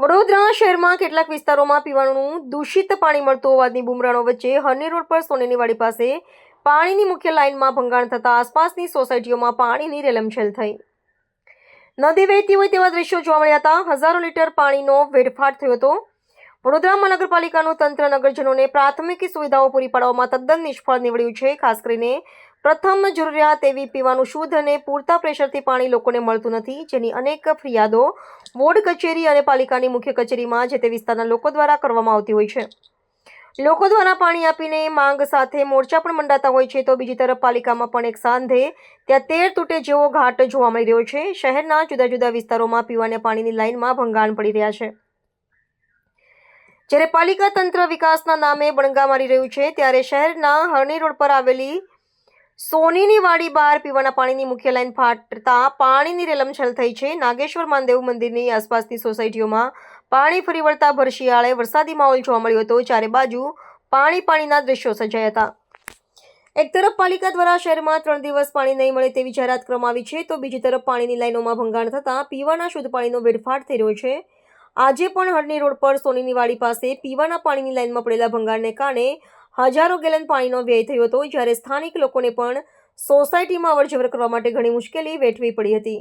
વડોદરા શહેરમાં કેટલાક વિસ્તારોમાં પીવાનું દૂષિત પાણી મળતું હોવાની બુમરાણો વચ્ચે હરની રોડ પર સોનેની વાડી પાસે પાણીની મુખ્ય લાઇનમાં ભંગાણ થતાં આસપાસની સોસાયટીઓમાં પાણીની રેલમછેલ થઈ. નદી વહેતી હોય તેવા દ્રશ્યો જોવા મળ્યા હતા. હજારો લીટર પાણીનો વેડફાટ થયો હતો. વડોદરા મહાનગરપાલિકાનું તંત્ર નગરજનોને પ્રાથમિક સુવિધાઓ પૂરી પાડવામાં તદ્દન નિષ્ફળ નીવડ્યું છે, ખાસ કરીને પ્રથમ જરૂરિયાત એવી પીવાનું શુદ્ધ અને પૂરતા પ્રેશરથી પાણી લોકોને મળતું નથી, જેની અનેક ફરિયાદો વોર્ડ કચેરી અને પાલિકાની મુખ્ય કચેરીમાં જે તે વિસ્તારના લોકો દ્વારા કરવામાં આવતી હોય છે. લોકો દ્વારા પાણી આપીને માંગ સાથે મોરચા પણ મંડાતા હોય છે, તો બીજી તરફ પાલિકામાં પણ એક સાંધે ત્યાં તેર તૂટે જેવો ઘાટ જોવા મળી રહ્યો છે. શહેરના જુદા જુદા વિસ્તારોમાં પીવાના પાણીની લાઇનમાં ભંગાણ પડી રહ્યા છે. જ્યારે પાલિકા તંત્ર વિકાસના નામે બણગા મારી રહ્યું છે, ત્યારે શહેરના હરણી રોડ પર આવેલી સોનીની વાડી બહાર પીવાના પાણીની મુખ્ય લાઈન ફાટતા પાણીની રેલમછેલ થઈ છે. નાગેશ્વર માનદેવ મંદિરની આસપાસની સોસાયટીઓમાં પાણી ફરી વળતા ભરશિયાળે વરસાદી માહોલ જોવા મળ્યો હતો, ચારે બાજુ પાણી પાણીના દ્રશ્યો સર્જાયા હતા. એક તરફ પાલિકા દ્વારા શહેરમાં ત્રણ દિવસ પાણી નહીં મળે તેવી જાહેરાત કરવામાં આવી છે, તો બીજી તરફ પાણીની લાઈનોમાં ભંગાણ થતાં પીવાના શુદ્ધ પાણીનો વેડફાટ થઈ રહ્યો છે. આજે પણ હરની રોડ પર સોનીની વાડી પાસે પીવાના પાણીની લાઇનમાં પડેલા ભંગાણને કારણે હજારો ગેલન પાણીનો વ્યય થયો હતો, જ્યારે સ્થાનિક લોકોને પણ સોસાયટીમાં અવરજવર કરવા માટે ઘણી મુશ્કેલી વેઠવી પડી હતી.